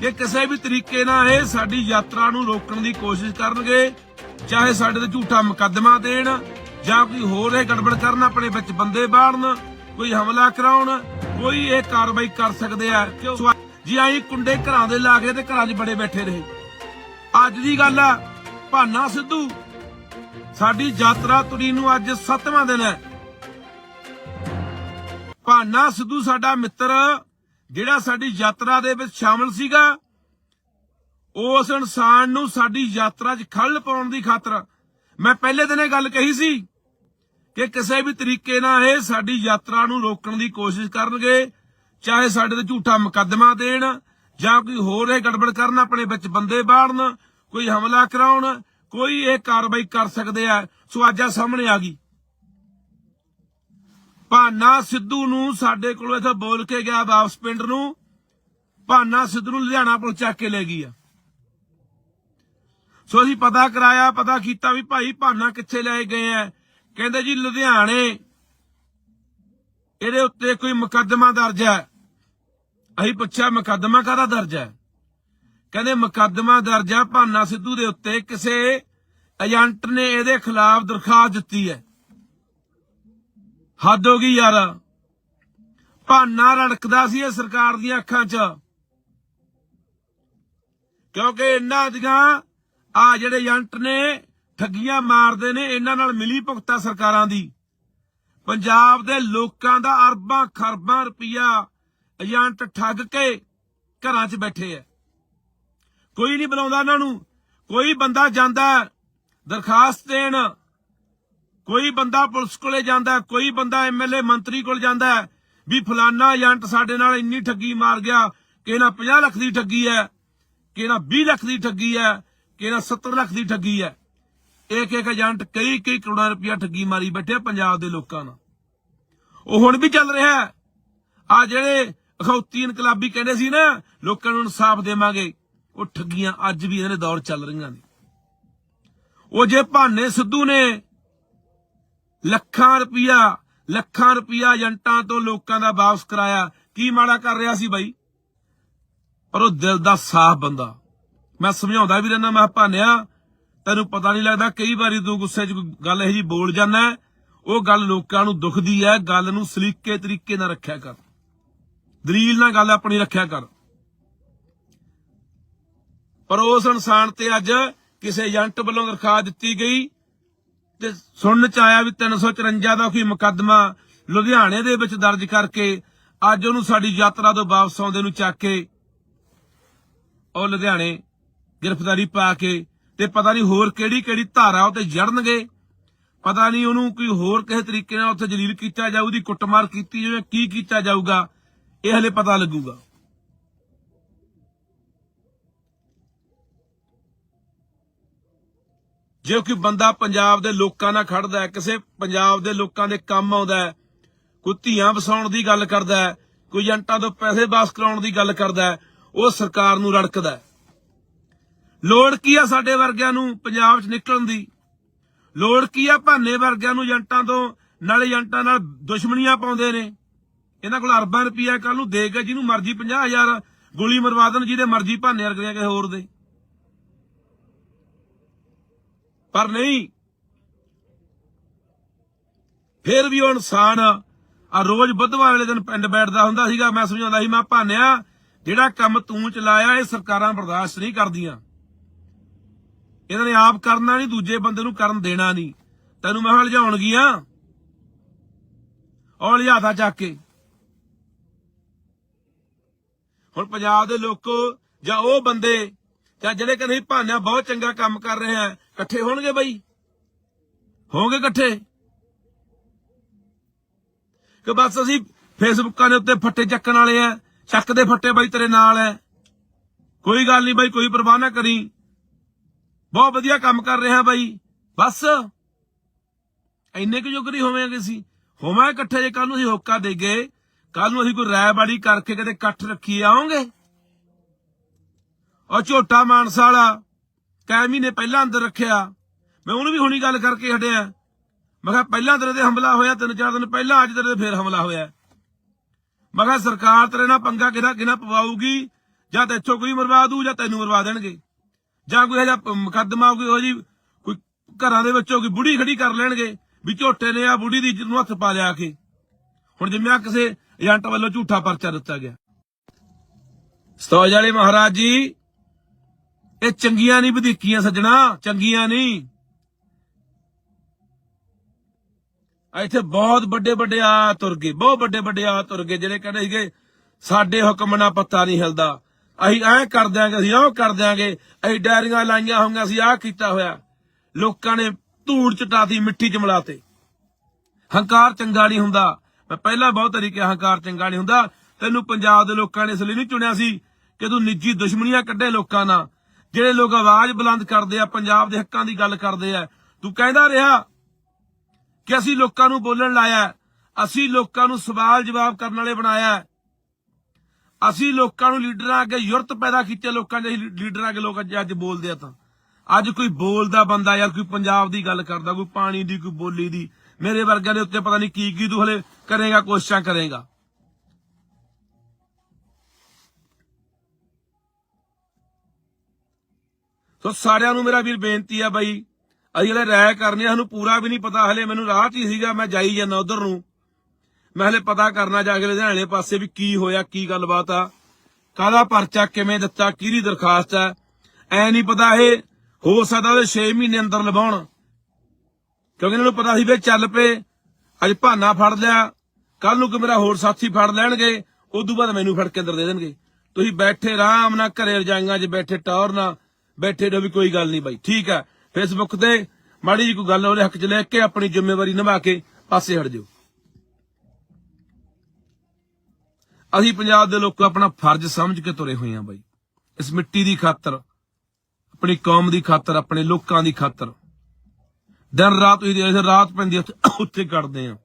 ਕਿ ਕਿਸੇ ਵੀ ਤਰੀਕੇ ਨਾਲ ਇਹ ਸਾਡੀ ਯਾਤਰਾ ਨੂੰ ਰੋਕਣ ਦੀ ਕੋਸ਼ਿਸ਼ ਕਰਨਗੇ, ਚਾਹੇ ਸਾਡੇ ਤੇ ਝੂਠਾ ਮੁਕੱਦਮਾ ਦੇਣ, ਜਾਂ ਕੋਈ ਹੋਰ ਇਹ ਗੜਬੜ ਕਰਨ ਆਪਣੇ ਵਿੱਚ ਬੰਦੇ ਬਾੜਨ ਕੋਈ ਹਮਲਾ ਕਰਾਉਣ, ਕੋਈ ਇਹ ਕਾਰਵਾਈ ਕਰ ਸਕਦੇ ਆ। ਕਿਉਂ? ਜੀ ਆਈ ਕੁੰਡੇ ਘਰਾਂ ਦੇ ਲਾ ਕੇ ਤੇ ਘਰਾਂ 'ਚ ਬੜੇ ਬੈਠੇ ਰਹੇ। ਅੱਜ ਦੀ ਗੱਲ ਆ, ਭਾਨਾ ਸਿੱਧੂ, ਸਾਡੀ ਯਾਤਰਾ ਤੁਰੀ ਨੂੰ ਅੱਜ 7ਵਾਂ ਦਿਨ ਹੈ। ਭਾਨਾ ਸਿੱਧੂ ਸਾਡਾ ਮਿੱਤਰ ਜਿਹੜਾ ਸਾਡੀ ਯਾਤਰਾ ਦੇ ਵਿੱਚ ਸ਼ਾਮਲ ਸੀਗਾ ਉਸ ਇਨਸਾਨ ਨੂੰ ਸਾਡੀ ਯਾਤਰਾ 'ਚ ਖੱਲ ਪਾਉਣ ਦੀ ਖਾਤਰ। ਮੈਂ ਪਹਿਲੇ ਦਿਨ ਇਹ ਗੱਲ ਕਹੀ ਸੀ ਕਿ ਕਿਸੇ ਵੀ ਤਰੀਕੇ ਨਾਲ ਇਹ ਸਾਡੀ ਯਾਤਰਾ ਨੂੰ ਰੋਕਣ ਦੀ ਕੋਸ਼ਿਸ਼ ਕਰਨਗੇ, ਚਾਹੇ ਸਾਡੇ ਤੇ ਝੂਠਾ ਮੁਕੱਦਮਾ ਦੇਣ ਜਾਂ ਕੋਈ ਹੋਰ ਇਹ ਗੜਬੜ ਕਰਨ ਆਪਣੇ ਵਿੱਚ ਬੰਦੇ ਬਾੜਨ, ਕੋਈ ਹਮਲਾ ਕਰਾਉਣ, ਕੋਈ ਇਹ ਕਾਰਵਾਈ ਕਰ ਸਕਦੇ ਆ। ਸੋ ਅੱਜ ਆ ਸਾਹਮਣੇ ਆ ਗਈ। ਭਾਨਾ ਸਿੱਧੂ ਨੂੰ ਸਾਡੇ ਕੋਲੋਂ ਇਥੇ ਬੋਲ ਕੇ ਗਿਆ ਵਾਪਸ ਪਿੰਡ ਨੂੰ। ਭਾਨਾ ਸਿੱਧੂ ਨੂੰ ਲੁਧਿਆਣਾ ਪੁਲਿਸ ਚੱਕ ਕੇ ਲੈ ਗਈ ਆ। ਸੋ ਅਸੀਂ ਪਤਾ ਕਰਾਇਆ, ਪਤਾ ਕੀਤਾ ਵੀ ਭਾਈ ਭਾਨਾ ਕਿੱਥੇ ਲੈ ਗਏ ਆ। ਕਹਿੰਦੇ ਜੀ ਲੁਧਿਆਣੇ। ਇਹਦੇ ਉੱਤੇ ਕੋਈ ਮੁਕੱਦਮਾ ਦਰਜ ਹੈ ਅਸੀਂ ਪੁੱਛਿਆ, ਮੁਕੱਦਮਾ ਕਾਹਦਾ ਦਰਜ ਹੈ ਕਹਿੰਦੇ ਮੁਕੱਦਮਾ ਦਰਜ ਹੈ ਭਾਨਾ ਸਿੱਧੂ ਦੇ ਉੱਤੇ ਕਿਸੇ ਏਜੰਟ ਨੇ ਇਹਦੇ ਖਿਲਾਫ ਦਰਖਾਸਤ ਦਿੱਤੀ ਹੈ। ਹੱਦ ਹੋ ਗਈ ਯਾਰ। ਭਾਨਾ ਰੜਕਦਾ ਸੀ ਇਹ ਸਰਕਾਰ ਦੀਆਂ ਅੱਖਾਂ 'ਚ। ਕਿਉਂਕਿ ਇਹਨਾਂ ਦੀਆਂ ਆ ਜਿਹੜੇ ਏਜੰਟ ਨੇ, ਠੱਗੀਆਂ ਮਾਰਦੇ ਨੇ, ਇਹਨਾਂ ਨਾਲ ਮਿਲੀ ਭੁਗਤਾ ਸਰਕਾਰਾਂ ਦੀ। ਪੰਜਾਬ ਦੇ ਲੋਕਾਂ ਦਾ ਅਰਬਾਂ ਖਰਬਾਂ ਰੁਪਈਆ ਏਜੰਟ ਠੱਗ ਕੇ ਘਰਾਂ 'ਚ ਬੈਠੇ ਐ ਕੋਈ ਨਹੀਂ ਬੁਲਾਉਂਦਾ ਇਹਨਾਂ ਨੂੰ। ਕੋਈ ਬੰਦਾ ਜਾਂਦਾ ਦਰਖਾਸਤ ਦੇਣ। ਕੋਈ ਬੰਦਾ ਪੁਲਿਸ ਕੋਲੇ ਜਾਂਦਾ, ਕੋਈ ਬੰਦਾ ਐਮਐਲਏ ਮੰਤਰੀ ਕੋਲ ਜਾਂਦਾ, ਵੀ ਫਲਾਨਾ ਏਜੰਟ ਸਾਡੇ ਨਾਲ ਇੰਨੀ ਠੱਗੀ ਮਾਰ ਗਿਆ, ਕਿ ਇਹਨਾਂ 50 ਲੱਖ ਦੀ ਠੱਗੀ ਹੈ, ਕਿ ਇਹਨਾਂ 20 ਲੱਖ ਦੀ ਠੱਗੀ ਹੈ, ਕਿ ਇਹਨਾਂ 70 ਲੱਖ ਦੀ ਠੱਗੀ ਹੈ। ਇੱਕ ਇੱਕ ਏਜੰਟ ਕਈ ਕਈ ਕਰੋੜਾਂ ਰੁਪਇਆ ਠੱਗੀ ਮਾਰੀ ਬੈਠੇ ਪੰਜਾਬ ਦੇ ਲੋਕਾਂ ਨਾਲ। ਉਹ ਹੁਣ ਵੀ ਚੱਲ ਰਿਹਾ ਹੈ। ਆ ਜਿਹੜੇ ਅਖੌਤੀ ਇਨਕਲਾਬੀ ਕਹਿੰਦੇ ਸੀ ਨਾ, ਲੋਕਾਂ ਨੂੰ ਇਨਸਾਫ ਦੇਵਾਂਗੇ, ਉਹ ਠੱਗੀਆਂ ਅੱਜ ਵੀ ਇਹਨਾਂ ਦੇ ਦੌਰ ਚੱਲ ਰਹੀਆਂ ਨੇ। ਉਹ ਜੇ ਭਾਨੇ ਸਿੱਧੂ ਨੇ ਲੱਖਾਂ ਰੁਪਇਆ ਲੱਖਾਂ ਰੁਪਇਆ ਏਜੰਟਾਂ ਤੋਂ ਲੋਕਾਂ ਦਾ ਵਾਪਸ ਕਰਾਇਆ। ਕੀ ਮਾੜਾ ਕਰ ਰਿਹਾ ਸੀ ਬਾਈ? ਪਰ ਉਹ ਦਿਲ ਦਾ ਸਾਫ਼ ਬੰਦਾ। ਮੈਂ ਸਮਝਾਉਂਦਾ ਵੀ ਰਹਿੰਦਾ, ਮੈਂ ਭਾਨਿਆ, ਤੈਨੂੰ ਪਤਾ ਨਹੀਂ ਲੱਗਦਾ, ਕਈ ਵਾਰੀ ਤੂੰ ਗੁੱਸੇ 'ਚ ਗੱਲ ਇਹੋ ਜੀ ਬੋਲ ਜਾਂਦਾ ਉਹ ਗੱਲ ਲੋਕਾਂ ਨੂੰ ਦੁਖਦੀ ਹੈ, ਗੱਲ ਨੂੰ ਸਲੀਕੇ ਤਰੀਕੇ ਨਾਲ ਰੱਖਿਆ ਕਰ। ਦਲੀਲ ਨਾਲ ਗੱਲ ਆਪਣੀ ਰੱਖਿਆ ਕਰ। ਪਰ ਉਸ ਇਨਸਾਨ ਤੇ ਅੱਜ ਕਿਸੇ ਏਜੰਟ ਵੱਲੋਂ ਦਰਖਾਸਤ ਦਿੱਤੀ ਗਈ ਤੇ ਸੁਣਨ ਚ ਆਇਆ ਵੀ 354 ਦਾ ਕੋਈ ਮੁਕੱਦਮਾ ਲੁਧਿਆਣੇ ਦੇ ਵਿੱਚ ਦਰਜ ਕਰਕੇ ਅੱਜ ਉਹਨੂੰ ਸਾਡੀ ਯਾਤਰਾ ਤੋਂ ਵਾਪਸ ਆਉਂਦੇ ਨੂੰ ਚੱਕ ਕੇ ਉਹ ਲੁਧਿਆਣੇ ਗ੍ਰਿਫਤਾਰੀ ਪਾ ਕੇ ਤੇ ਪਤਾ ਨਹੀਂ ਹੋਰ ਕਿਹੜੀ ਕਿਹੜੀ ਧਾਰਾ ਉਹ ਜੜਨਗੇ। ਪਤਾ ਨਹੀਂ ਉਹਨੂੰ ਕੋਈ ਹੋਰ ਕਿਸੇ ਤਰੀਕੇ ਨਾਲ ਉੱਥੇ ਜਲੀਲ ਕੀਤਾ ਜਾਊ, ਉਹਦੀ ਕੁੱਟਮਾਰ ਕੀਤੀ ਜਾਵੇ ਕੀ ਕੀਤਾ ਜਾਊਗਾ, ਇਹ ਹਲੇ ਪਤਾ ਲੱਗੂਗਾ। ਜੇ ਕੋਈ ਬੰਦਾ ਪੰਜਾਬ ਦੇ ਲੋਕਾਂ ਨਾਲ ਖੜਦਾ ਹੈ, ਕਿਸੇ ਪੰਜਾਬ ਦੇ ਲੋਕਾਂ ਦੇ ਕੰਮ ਆਉਂਦਾ ਹੈ, ਕੋਈ ਧੀਆਂ ਵਸਾਉਣ ਦੀ ਗੱਲ ਕਰਦਾ ਹੈ, ਕੋਈ ਏਜੰਟਾਂ ਤੋਂ ਪੈਸੇ ਵਾਪਸ ਕਰਾਉਣ ਦੀ ਗੱਲ ਕਰਦਾ ਹੈ, ਉਹ ਸਰਕਾਰ ਨੂੰ ਰੜਕਦਾ ਹੈ। ਲੋੜ ਕੀ ਆ ਸਾਡੇ ਵਰਗਿਆਂ ਨੂੰ ਪੰਜਾਬ 'ਚ ਨਿਕਲਣ ਦੀ? ਲੋੜ ਕੀ ਆ ਭਾਨੇ ਵਰਗਿਆਂ ਨੂੰ ਏਜੰਟਾਂ ਤੋਂ, ਨਾਲ ਏਜੰਟਾਂ ਨਾਲ ਦੁਸ਼ਮਣੀਆਂ ਪਾਉਂਦੇ ਨੇ? ਇਹਨਾਂ ਕੋਲ ਅਰਬਾਂ ਰੁਪਈਆ ਕੱਲ ਨੂੰ ਦੇ ਕੇ ਜਿਹਨੂੰ ਮਰਜ਼ੀ 50000 ਗੋਲੀ ਮਰਵਾ ਦੇਣ, ਜਿਹਦੇ ਮਰਜ਼ੀ ਭਾਨੇ ਵਰਗਿਆਂ ਕਿਸੇ ਹੋਰ ਦੇ। ਪਰ ਨਹੀਂ। ਫਿਰ ਵੀ ਉਹ ਇਨਸਾਨ ਆ ਰੋਜ਼ ਬੁੱਧਵਾਰ ਵਾਲੇ ਦਿਨ ਪਿੰਡ ਬੈਠਦਾ ਹੁੰਦਾ ਸੀਗਾ। ਮੈਂ ਸਮਝਾਉਂਦਾ ਸੀ, ਮੈਂ ਭਾਨਿਆ, ਜਿਹੜਾ ਕੰਮ ਤੂੰ ਚਲਾਇਆ, ਇਹ ਸਰਕਾਰਾਂ ਬਰਦਾਸ਼ਤ ਨਹੀਂ ਕਰਦੀਆਂ। ਇਹਨਾਂ ਨੇ ਆਪ ਕਰਨਾ ਨਹੀਂ, ਦੂਜੇ ਬੰਦੇ ਨੂੰ ਕਰਨ ਦੇਣਾ ਨਹੀਂ। ਤੈਨੂੰ ਮੈਂ ਹਲਜਾਉਣਗੀਆਂ ਔਰ ਲਿਆਦਾ ਚੱਕ ਕੇ। ਹੁਣ ਪੰਜਾਬ ਦੇ ਲੋਕੋ ਜਾਂ ਉਹ ਬੰਦੇ ਜਾਂ ਜਿਹੜੇ ਕਹਿੰਦੇ ਸੀ, ਭਾਨਿਆ, ਬਹੁਤ ਚੰਗਾ ਕੰਮ ਕਰ ਰਹੇ ਆ ਇਕੱਠੇ ਹੋਣਗੇ ਬਾਈ? ਹੋਣਗੇ ਇਕੱਠੇ? ਕਿ ਬਸ ਅਸੀਂ ਫੇਸਬੁੱਕਾਂ ਦੇ ਉੱਤੇ ਫੱਟੇ ਚੱਕਣ ਵਾਲੇ ਆ ਚੱਕ ਦੇ ਫੱਟੇ ਬਾਈ ਤੇਰੇ ਨਾਲ ਐ ਕੋਈ ਗੱਲ ਨਹੀਂ ਬਾਈ, ਕੋਈ ਪਰਵਾਹ ਨਾ ਕਰੀ। ਬਹੁਤ ਵਧੀਆ ਕੰਮ ਕਰ ਰਿਹਾ ਬਾਈ। ਬਸ। ਇੰਨੇ ਕੁ ਜੋਗਰੀ ਹੋਵਾਂਗੇ ਸੀ ਹੋਵਾਂ ਇਕੱਠੇ, ਜੇ ਕੱਲ ਨੂੰ ਅਸੀਂ ਹੋਕਾ ਦੇ ਗਏ ਕੱਲ ਨੂੰ ਅਸੀਂ ਕੋਈ ਰਾਇਬਾੜੀ ਕਰਕੇ ਕਿਤੇ ਇਕੱਠ ਰੱਖੀ ਆਉਂਗੇ ਉਹ ਝੋਟਾ ਮਾਨਸਾ ਵਾਲਾ ਕੈ ਮਹੀਨੇ ਪਹਿਲਾਂ ਅੰਦਰ ਰੱਖਿਆ। ਮੈਂ ਉਹਨੂੰ ਵੀ ਹੁਣੀ ਗੱਲ ਕਰਕੇ ਹਟਿਆ। ਮੈਂ ਕਿਹਾ, ਪਹਿਲਾਂ ਤੇਰੇ ਤੇ ਹਮਲਾ ਹੋਇਆ, ਤਿੰਨ ਚਾਰ ਦਿਨ ਪਹਿਲਾਂ ਅੱਜ ਤੇਰੇ ਤੇ ਫੇਰ ਹਮਲਾ ਹੋਇਆ। ਮੈਂ ਕਿਹਾ, ਸਰਕਾਰ ਤੇਰੇ ਨਾਲ ਪੰਗਾ ਕਿਹਦਾ ਕਿਹਨਾਂ ਪਵਾਉਗੀ ਜਾਂ ਤਾਂ ਕੋਈ ਮਰਵਾ ਦੂ ਜਾਂ ਤੈਨੂੰ ਮਰਵਾ ਦੇਣਗੇ। ਜਾਂ ਕੋਈ ਇਹਦਾ ਮੁਕੱਦਮਾ ਕੋਈ ਹੋ ਜੀ ਕੋਈ ਘਰਾਂ ਦੇ ਵਿੱਚੋਂ ਕੋਈ ਬੁੜੀ ਖੜੀ ਕਰ ਲੈਣਗੇ, ਵੀ ਝੋਟੇ ਨੇ ਆ ਬੁੜੀ ਦੀ ਇੱਜ਼ਤ ਨੂੰ ਹੱਥ ਪਾ ਲਿਆ ਕੇ। ਹੁਣ ਜਿਵੇਂ ਆ ਕਿਸੇ ਏਜੰਟ ਵੱਲੋਂ ਝੂਠਾ ਪਰਚਾ ਦਿੱਤਾ ਗਿਆ। ਸਤੋਜ ਵਾਲੇ ਮਹਾਰਾਜ ਜੀ। ਇਹ ਚੰਗੀਆਂ ਨਹੀਂ ਵਧੀਕੀਆਂ ਸੱਜਣਾ, ਚੰਗੀਆਂ ਨਹੀਂ। ਇੱਥੇ ਬਹੁਤ ਵੱਡੇ ਵੱਡੇ ਆ ਤੁਰ ਗਏ, ਬਹੁਤ ਵੱਡੇ ਵੱਡੇ ਆ ਤੁਰ ਗਏ, ਜਿਹੜੇ ਕਹਿੰਦੇ ਸੀਗੇ, ਸਾਡੇ ਹੁਕਮ ਨਾਲ ਪੱਤਾ ਨਹੀਂ ਹਿਲਦਾ। ਅਸੀਂ ਐਂ ਕਰ ਦਿਆਂਗੇ, ਅਸੀਂ ਉਹ ਕਰ ਦਿਆਂਗੇ, ਅਸੀਂ ਡਾਇਰੀਆਂ ਲਾਈਆਂ ਹੋਈਆਂ, ਅਸੀਂ ਆਹ ਕੀਤਾ ਹੋਇਆ। ਲੋਕਾਂ ਨੇ ਧੂੜ ਚਟਾਤੀ ਮਿੱਟੀ ਚ ਮਿਲਾਤੇ। ਹੰਕਾਰ ਚੰਗਾ ਨਹੀਂ ਹੁੰਦਾ। ਮੈਂ ਪਹਿਲਾਂ ਬਹੁਤ ਤਰੀਕੇ ਹੰਕਾਰ ਚੰਗਾ ਨਹੀਂ ਹੁੰਦਾ। ਤੈਨੂੰ ਪੰਜਾਬ ਦੇ ਲੋਕਾਂ ਨੇ ਇਸ ਲਈ ਨਹੀਂ ਚੁਣਿਆ ਸੀ ਕਿ ਤੂੰ ਨਿੱਜੀ ਦੁਸ਼ਮਣੀਆਂ ਕੱਢੇ ਲੋਕਾਂ ਨਾਲ। ਜਿਹੜੇ ਲੋਕ ਆਵਾਜ਼ ਬੁਲੰਦ ਕਰਦੇ ਆ, ਪੰਜਾਬ ਦੇ ਹੱਕਾਂ ਦੀ ਗੱਲ ਕਰਦੇ ਆ, ਤੂੰ ਕਹਿੰਦਾ ਰਿਹਾ ਕਿ ਅਸੀਂ ਲੋਕਾਂ ਨੂੰ ਬੋਲਣ ਲਾਇਆ, ਅਸੀਂ ਲੋਕਾਂ ਨੂੰ ਸਵਾਲ ਜਵਾਬ ਕਰਨ ਵਾਲੇ ਬਣਾਇਆ, ਅਸੀਂ ਲੋਕਾਂ ਨੂੰ ਲੀਡਰਾਂ ਅੱਗੇ ਯੁਰਤ ਪੈਦਾ ਕੀਤੇ, ਲੋਕਾਂ ਦੇ ਲੀਡਰਾਂ ਅੱਗੇ ਲੋਕ ਅੱਜ ਅੱਜ ਬੋਲਦੇ ਆ ਤਾਂ। ਅੱਜ ਕੋਈ ਬੋਲਦਾ ਬੰਦਾ ਯਾਰ ਕੋਈ ਪੰਜਾਬ ਦੀ ਗੱਲ ਕਰਦਾ, ਕੋਈ ਪਾਣੀ ਦੀ, ਕੋਈ ਬੋਲੀ ਦੀ, ਮੇਰੇ ਵਰਗਿਆਂ ਦੇ ਉੱਤੇ ਪਤਾ ਨਹੀਂ ਕੀ ਕੀ ਤੂੰ ਹਲੇ ਕਰੇਗਾ, ਕੋਸ਼ਿਸ਼ਾਂ ਕਰੇਗਾ। ਸੋ ਸਾਰਿਆਂ ਨੂੰ ਮੇਰਾ ਵੀਰ ਬੇਨਤੀ ਆ ਬਾਈ, ਅਸੀਂ ਹਲੇ ਰਾਇ ਕਰਨੀ ਸਾਨੂੰ ਪੂਰਾ ਵੀ ਨਹੀਂ ਪਤਾ ਹਲੇ, ਮੈਨੂੰ ਰਾਹ 'ਚ ਹੀ ਸੀਗਾ, ਮੈਂ ਜਾਈ ਜਾਂਦਾ ਉਧਰ ਨੂੰ। ਮੈਂ ਹਲੇ ਪਤਾ ਕਰਨਾ ਜਾ ਕੇ ਲੁਧਿਆਣੇ ਪਾਸੇ ਵੀ ਕੀ ਹੋਇਆ, ਕੀ ਗੱਲਬਾਤ ਆ, ਕਾਹਦਾ ਪਰਚਾ, ਕਿਵੇਂ ਦਿੱਤਾ, ਕਿਹਦੀ ਦਰਖਾਸਤ ਆ, ਐ ਨਹੀਂ ਪਤਾ ਇਹ ਹੋ ਸਕਦਾ ਉਹਦੇ 6 ਮਹੀਨੇ ਅੰਦਰ ਲਵਾਉਣ। ਕਿਉਂਕਿ ਇਹਨਾਂ ਨੂੰ ਪਤਾ ਸੀ ਵੀ ਚੱਲ ਪਏ, ਅੱਜ ਭਾਨਾ ਫੜ ਲਿਆ ਕੱਲ ਨੂੰ ਕਿ ਮੇਰਾ ਹੋਰ ਸਾਥੀ ਫੜ ਲੈਣਗੇ, ਉਦੋਂ ਬਾਅਦ ਮੈਨੂੰ ਫੜ ਕੇ ਅੰਦਰ ਦੇ ਦੇਣਗੇ। ਤੁਸੀਂ ਬੈਠੇ ਆਰਾਮ ਨਾਲ ਘਰੇ ਰਜਾਈਆਂ 'ਚ ਬੈਠੇ ਟੌਰ ਨਾਲ ਬੈਠੇ ਰਹੋ ਵੀ ਕੋਈ ਗੱਲ ਨਹੀਂ ਬਾਈ। ਠੀਕ ਹੈ ਫੇਸਬੁੱਕ ਤੇ ਮਾੜੀ ਜੀ ਕੋਈ ਗੱਲ ਉਹਦੇ ਹੱਕ 'ਚ ਲੈ ਕੇ ਆਪਣੀ ਜ਼ਿੰਮੇਵਾਰੀ ਨਿਭਾ ਕੇ ਪਾਸੇ ਹਟ ਜਾਓ। ਅਸੀਂ ਪੰਜਾਬ ਦੇ ਲੋਕ ਆਪਣਾ ਫਰਜ਼ ਸਮਝ ਕੇ ਤੁਰੇ ਹੋਏ ਹਾਂ ਬਾਈ। ਇਸ ਮਿੱਟੀ ਦੀ ਖਾਤਰ, ਆਪਣੀ ਕੌਮ ਦੀ ਖਾਤਰ, ਆਪਣੇ ਲੋਕਾਂ ਦੀ ਖਾਤਰ। ਦਿਨ ਰਾਤ ਹੀ, ਰਾਤ ਪੈਂਦੀ ਉੱਥੇ ਉੱਥੇ ਕੱਢਦੇ ਆ।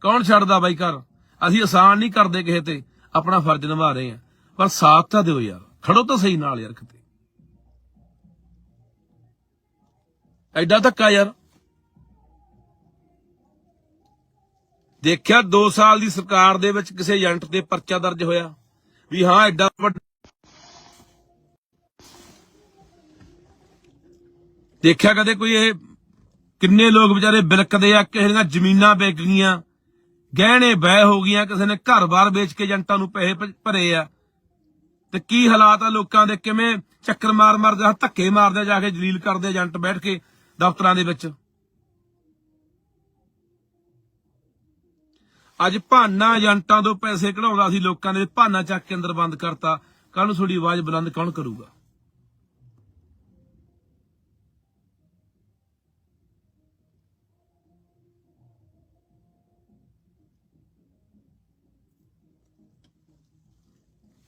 ਕੌਣ ਛੱਡਦਾ ਬਾਈ ਘਰ? ਅਸੀਂ ਆਸਾਨ ਨਹੀਂ ਕਰਦੇ ਕਿਸੇ ਤੇ ਆਪਣਾ ਫਰਜ਼ ਨਿਭਾ ਰਹੇ ਆ। ਪਰ ਸਾਥ ਤਾਂ ਦਿਓ ਯਾਰ। ਖੜੋ ਤਾਂ ਸਹੀ ਨਾਲ ਯਾਰ ਕਿਤੇ। ਐਡਾ ਧੱਕਾ ਯਾਰ। ਦੇਖਿਆ 2 ਸਾਲ ਦੀ ਸਰਕਾਰ ਦੇ ਵਿੱਚ ਕਿਸੇ ਏਜੰਟ ਤੇ ਪਰਚਾ ਦਰਜ ਹੋਇਆ ਵੀ ਹਾਂ, ਐਡਾ ਵੱਡਾ ਦੇਖਿਆ ਕਦੇ ਕੋਈ ਇਹ ਕਿੰਨੇ ਲੋਕ ਵਿਚਾਰੇ ਬਿਲਕਦੇ ਆ, ਕਿਸੇ ਦੀਆਂ ਜ਼ਮੀਨਾਂ ਵਿਕ ਗਈਆਂ, ਗਹਿਣੇ ਬਹਿ ਹੋ ਗਈਆਂ, ਕਿਸੇ ਨੇ ਘਰ-ਬਾਰ ਵੇਚ ਕੇ ਏਜੰਟਾਂ ਨੂੰ ਪੈਸੇ ਭਰੇ ਆ। ਤੇ ਕੀ ਹਾਲਾਤ ਆ ਲੋਕਾਂ ਦੇ? ਕਿਵੇਂ ਚੱਕਰ ਮਾਰ ਮਾਰਦੇ ਆ, ਧੱਕੇ ਮਾਰਦੇ ਜਾ ਕੇ ਜਲੀਲ ਕਰਦੇ ਏਜੰਟ ਬੈਠ ਕੇ। ਦਫ਼ਤਰਾਂ ਦੇ ਵਿੱਚ। ਅੱਜ ਭਾਨਾ ਏਜੰਟਾਂ ਤੋਂ ਪੈਸੇ ਕਢਾਉਂਦਾ ਸੀ ਲੋਕਾਂ ਦੇ ਭਾਨਾ ਚੱਕ ਕੇ ਅੰਦਰ ਬੰਦ ਕਰਤਾ। ਕੱਲ ਨੂੰ ਤੁਹਾਡੀ ਆਵਾਜ਼ ਬੁਲੰਦ ਕੌਣ ਕਰੂਗਾ?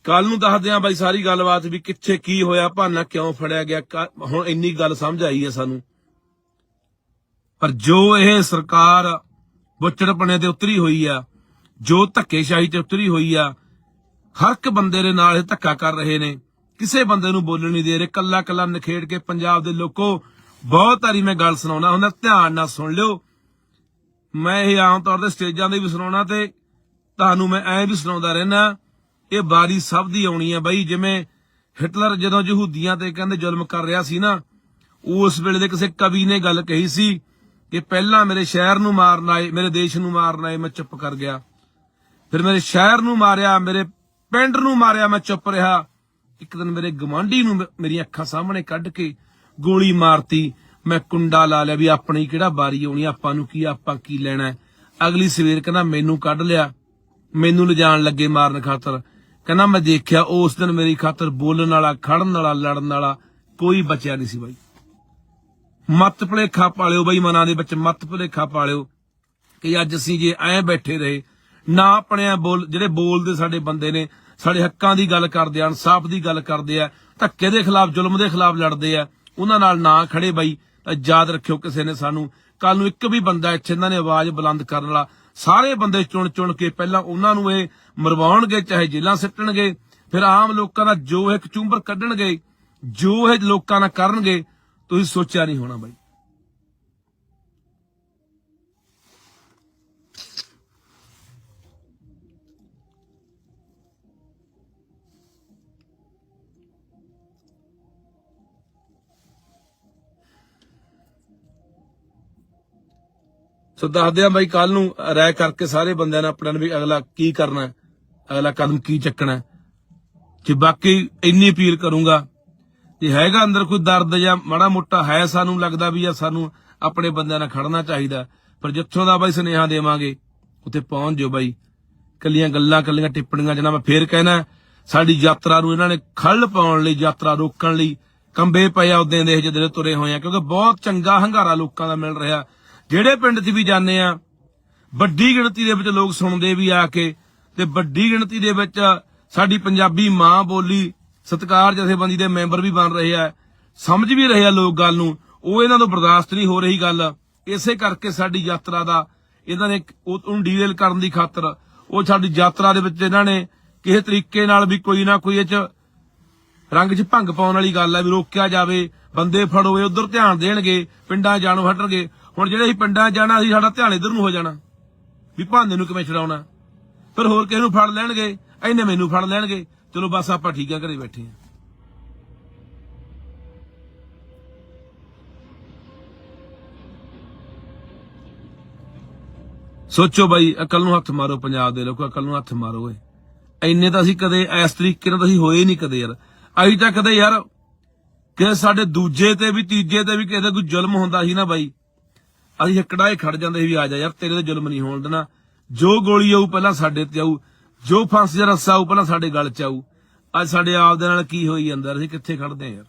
ਕੱਲ ਨੂੰ ਦੱਸਦੇ ਆਂ ਬਾਈ ਸਾਰੀ ਗੱਲਬਾਤ ਵੀ ਕਿੱਥੇ ਕੀ ਹੋਇਆ, ਭਾਨਾ ਕਿਉਂ ਫੜਿਆ ਗਿਆ। ਹੁਣ ਇੰਨੀ ਗੱਲ ਸਮਝ ਆਈ ਹੈ ਸਾਨੂੰ। ਪਰ ਜੋ ਇਹ ਸਰਕਾਰ ਬੁੱਚੜਪਣੇ ਤੇ ਉਤਰੀ ਹੋਈ ਆ, ਜੋ ਧੱਕੇਸ਼ਾਹੀ ਤੇ ਉਤਰੀ ਹੋਈ ਆ, ਹਰ ਇੱਕ ਬੰਦੇ ਦੇ ਨਾਲ ਇਹ ਧੱਕਾ ਕਰ ਰਹੇ ਨੇ। ਕਿਸੇ ਬੰਦੇ ਨੂੰ ਬੋਲਣ ਨਹੀਂ ਦੇ ਰਹੇ। ਕੱਲਾ ਕੱਲਾ ਨਖੇੜ ਕੇ ਪੰਜਾਬ ਦੇ ਲੋਕੋ, ਬਹੁਤ ਵਾਰੀ ਮੈਂ ਗੱਲ ਸੁਣਾਉਣਾ ਹੁੰਦਾ, ਧਿਆਨ ਨਾਲ ਸੁਣ ਲਿਓ। ਮੈਂ ਇਹ ਆਮ ਤੌਰ ਤੇ ਸਟੇਜਾਂ ਦੇ ਵੀ ਸੁਣਾਉਣਾ ਤੇ ਤੁਹਾਨੂੰ ਮੈਂ ਐਂ ਵੀ ਸੁਣਾਉਂਦਾ ਰਹਿਣਾ ਇਹ ਬਾਰੀ ਸਭ ਦੀ ਆਉਣੀ ਆ ਬਾਈ, ਜਿਵੇਂ ਹਿਟਲਰ ਜਦੋਂ ਯਹੂਦੀਆਂ ਤੇ ਕਹਿੰਦੇ ਜ਼ੁਲਮ ਕਰ ਰਿਹਾ ਸੀ ਨਾ, ਉਸ ਵੇਲੇ ਦੇ ਕਿਸੇ ਕਵੀ ਨੇ ਗੱਲ ਕਹੀ ਸੀ ਕਿ ਪਹਿਲਾਂ ਮੇਰੇ ਸ਼ਹਿਰ ਨੂੰ ਮਾਰਨ ਆਏ, ਮੇਰੇ ਦੇਸ਼ ਨੂੰ ਮਾਰਨ ਆਏ, ਮੈਂ ਚੁੱਪ ਕਰ ਗਿਆ। ਫਿਰ ਮੇਰੇ ਸ਼ਹਿਰ ਨੂੰ ਮਾਰਿਆ, ਮੇਰੇ ਪਿੰਡ ਨੂੰ ਮਾਰਿਆ, ਮੈਂ ਚੁੱਪ ਰਿਹਾ। ਇੱਕ ਦਿਨ ਮੇਰੇ ਗਵਾਂਢੀ ਨੂੰ ਮੇਰੀਆਂ ਅੱਖਾਂ ਸਾਹਮਣੇ ਕੱਢ ਕੇ ਗੋਲੀ ਮਾਰਤੀ। ਮੈਂ ਕੁੰਡਾ ਲਾ ਲਿਆ ਵੀ ਆਪਣੀ ਕਿਹੜਾ ਬਾਰੀ ਆਉਣੀ, ਆਪਾਂ ਨੂੰ ਕੀ, ਆਪਾਂ ਕੀ ਲੈਣਾ ਅਗਲੀ ਸਵੇਰ ਕਹਿੰਦਾ, ਮੈਨੂੰ ਕੱਢ ਲਿਆ। ਮੈਨੂੰ ਲਿਜਾਣ ਲੱਗੇ ਮਾਰਨ ਖਾਤਰ। ਕਹਿੰਦਾ, ਮੈਂ ਦੇਖਿਆ ਉਸ ਦਿਨ ਮੇਰੀ ਖਾਤਰ ਬੋਲਣ ਵਾਲਾ, ਖੜਨ ਵਾਲਾ, ਲੜਨ ਵਾਲਾ ਕੋਈ ਬਚਿਆ ਨਹੀਂ ਸੀ ਬਾਈ। ਮਤ ਭੁਲੇਖਾ ਪਾਲਿਓ ਬਈ ਮਨਾਂ ਦੇ ਵਿੱਚ, ਮਤ ਭੁਲੇਖਾ ਪਾਲਿਓ ਕਿ ਅੱਜ ਅਸੀਂ ਜੇ ਐਂ ਬੈਠੇ ਰਹੇ, ਨਾ ਆਪਣੇ ਬੋਲ, ਜਿਹੜੇ ਬੋਲਦੇ ਸਾਡੇ ਬੰਦੇ ਨੇ, ਸਾਡੇ ਹੱਕਾਂ ਦੀ ਗੱਲ ਕਰਦੇ ਆ ਇਨਸਾਫ ਦੀ ਗੱਲ ਕਰਦੇ ਆ, ਧੱਕੇ ਦੇ ਖਿਲਾਫ, ਜ਼ੁਲਮ ਦੇ ਖਿਲਾਫ ਲੜਦੇ ਆ, ਉਹਨਾਂ ਨਾਲ ਨਾ ਖੜੇ ਬਈ, ਤਾਂ ਯਾਦ ਰੱਖਿਓ ਕਿਸੇ ਨੇ ਸਾਨੂੰ ਕੱਲ ਨੂੰ ਇੱਕ ਵੀ ਬੰਦਾ ਇੱਥੇ ਇਹਨਾਂ ਨੇ ਆਵਾਜ਼ ਬੁਲੰਦ ਕਰਨ ਵਾਲਾ, ਸਾਰੇ ਬੰਦੇ ਚੁਣ ਚੁਣ ਕੇ ਪਹਿਲਾਂ ਉਹਨਾਂ ਨੂੰ ਇਹ ਮਰਵਾਉਣਗੇ, ਚਾਹੇ ਜੇਲਾਂ ਸਿੱਟਣਗੇ, ਫਿਰ ਆਮ ਲੋਕਾਂ ਦਾ ਜੋ ਇੱਕ ਚੁੰਬਰ ਕੱਢਣਗੇ ਜੋ ਇਹ ਲੋਕਾਂ ਨਾਲ ਕਰਨਗੇ ਤੁਸੀਂ ਸੋਚਿਆ ਨਹੀਂ ਹੋਣਾ ਬਾਈ। ਸੋ ਦੱਸਦੇ ਆ ਬਾਈ ਕੱਲ ਨੂੰ ਰਾਇ ਕਰਕੇ ਸਾਰੇ ਬੰਦਿਆਂ ਨੇ ਆਪਣਾ ਵੀ ਅਗਲਾ ਕੀ ਕਰਨਾ ਅਗਲਾ ਕਦਮ ਕੀ ਚੱਕਣਾ ਜੇ ਬਾਕੀ ਇੰਨੀ ਅਪੀਲ ਕਰੂੰਗਾ ਜੇ ਹੈਗਾ ਅੰਦਰ ਕੋਈ ਦਰਦ ਜਾਂ ਮਾੜਾ ਮੋਟਾ ਹੈ ਸਾਨੂੰ ਲੱਗਦਾ ਵੀ ਆ, ਸਾਨੂੰ ਆਪਣੇ ਬੰਦਿਆਂ ਨਾਲ ਖੜਨਾ ਚਾਹੀਦਾ। ਪਰ ਜਿੱਥੋਂ ਦਾ ਬਾਈ ਸੁਨੇਹਾ ਦੇਵਾਂਗੇ, ਉੱਥੇ ਪਹੁੰਚ ਜਿਓ ਬਾਈ। ਕੱਲੀਆਂ ਗੱਲਾਂ ਕੱਲੀਆਂ ਟਿੱਪਣੀਆਂ ਜਨਾ ਮੈਂ ਫੇਰ ਕਹਿਣਾ, ਸਾਡੀ ਯਾਤਰਾ ਨੂੰ ਇਹਨਾਂ ਨੇ ਖੱਲ ਪਾਉਣ ਲਈ, ਯਾਤਰਾ ਰੋਕਣ ਲਈ ਕੰਬੇ ਪਏ ਆ ਉਦੋਂ ਦੇ ਜਿਹੜੇ ਤੁਰੇ ਹੋਏ ਆ, ਕਿਉਂਕਿ ਬਹੁਤ ਚੰਗਾ ਹੰਗਾਰਾ ਲੋਕਾਂ ਦਾ ਮਿਲ ਰਿਹਾ। ਜਿਹੜੇ ਪਿੰਡ 'ਚ ਵੀ ਜਾਂਦੇ ਆ, ਵੱਡੀ ਗਿਣਤੀ ਦੇ ਵਿੱਚ ਲੋਕ ਸੁਣਦੇ ਵੀ ਆ ਕੇ, ਤੇ ਵੱਡੀ ਗਿਣਤੀ ਦੇ ਵਿੱਚ ਸਾਡੀ ਪੰਜਾਬੀ ਮਾਂ ਬੋਲੀ ਸਤਕਾਰ ਜਥੇਬੰਦੀ ਦੇ ਮੈਂਬਰ ਵੀ ਬਣ ਰਹੇ ਆ। ਸਮਝ ਵੀ ਰਹੇ ਆ ਲੋਕ ਗੱਲ ਨੂੰ। ਉਹ ਇਹਨਾਂ ਤੋਂ ਬਰਦਾਸ਼ਤ ਨਹੀਂ ਹੋ ਰਹੀ ਗੱਲ। ਇਸੇ ਕਰਕੇ ਸਾਡੀ ਯਾਤਰਾ ਦਾ ਇਹਨਾਂ ਨੇ ਉਹਨੂੰ ਡੀਲ ਕਰਨ ਦੀ ਖਾਤਰ ਉਹ ਸਾਡੀ ਯਾਤਰਾ ਦੇ ਵਿੱਚ ਇਹਨਾਂ ਨੇ ਕਿਸੇ ਤਰੀਕੇ ਨਾਲ ਵੀ ਕੋਈ ਨਾ ਕੋਈ ਇਹ ਚ ਰੰਗ 'ਚ ਭੰਗ ਪਾਉਣ ਵਾਲੀ ਗੱਲ ਹੈ ਵੀ ਰੋਕਿਆ ਜਾਵੇ, ਬੰਦੇ ਫੜੋਏ ਉਧਰ ਧਿਆਨ ਦੇਣਗੇ, ਪਿੰਡਾਂ ਜਾਣੋ ਹਟਣਗੇ। ਹੁਣ ਜਿਹੜੇ ਅਸੀਂ ਪਿੰਡਾਂ 'ਚ ਜਾਣਾ ਸੀ ਸਾਡਾ ਧਿਆਨ ਇਧਰ ਨੂੰ ਹੋ ਜਾਣਾ। ਵੀ ਭਾਂਦੇ ਨੂੰ ਕਿਵੇਂ ਛਡਾਉਣਾ? ਫਿਰ ਹੋਰ ਕਿਸੇ ਨੂੰ ਫੜ ਲੈਣਗੇ ਐਨੇ ਮੈਨੂੰ ਫੜ ਲੈਣਗੇ। ਚਲੋ ਬਸ ਆਪਾਂ ਠੀਕ ਆ, ਘਰੇ ਬੈਠੇ ਆ। ਸੋਚੋ ਬਾਈ ਅਕਲ ਨੂੰ ਹੱਥ ਮਾਰੋ ਪੰਜਾਬ ਦੇ ਲੋਕੋ ਅਕਲ ਨੂੰ ਹੱਥ ਮਾਰੋ ਓਏ। ਐਨੇ ਤਾਂ ਅਸੀਂ ਕਦੇ ਇਸ ਤਰੀਕੇ ਨਾਲ ਤਾਂ ਅਸੀਂ ਹੋਏ ਨਹੀਂ ਕਦੇ ਯਾਰ। ਅਸੀਂ ਤਾਂ ਕਦੇ ਯਾਰ ਕਿ ਸਾਡੇ ਦੂਜੇ ਤੇ ਵੀ, ਤੀਜੇ ਤੇ ਵੀ ਕਿਸੇ ਦਾ ਕੋਈ ਜ਼ੁਲਮ ਹੁੰਦਾ ਸੀ ਨਾ ਬਾਈ। ਅਸੀਂ ਹੱਕੜਾਏ ਖੜ ਜਾਂਦੇ ਸੀ ਵੀ ਆ ਜਾ ਯਾਰ, ਤੇਰੇ ਤੇ ਜ਼ੁਲਮ ਨਹੀਂ ਹੋਣ ਦੇਣਾ। ਜੋ ਗੋਲੀ ਆਊ, ਪਹਿਲਾਂ ਸਾਡੇ ਤੇ ਆਊ। ਜੋ ਫਾਂਸੀ ਦਾ ਰੱਸਾ ਆਊ ਪਹਿਲਾਂ ਸਾਡੇ ਗਲ ਚ ਆਊ। ਅੱਜ ਸਾਡੇ ਆਪ ਦੇ ਨਾਲ ਕੀ ਹੋਈ ਜਾਂਦਾ, ਅਸੀਂ ਕਿੱਥੇ ਖੜਦੇ ਆ ਯਾਰ?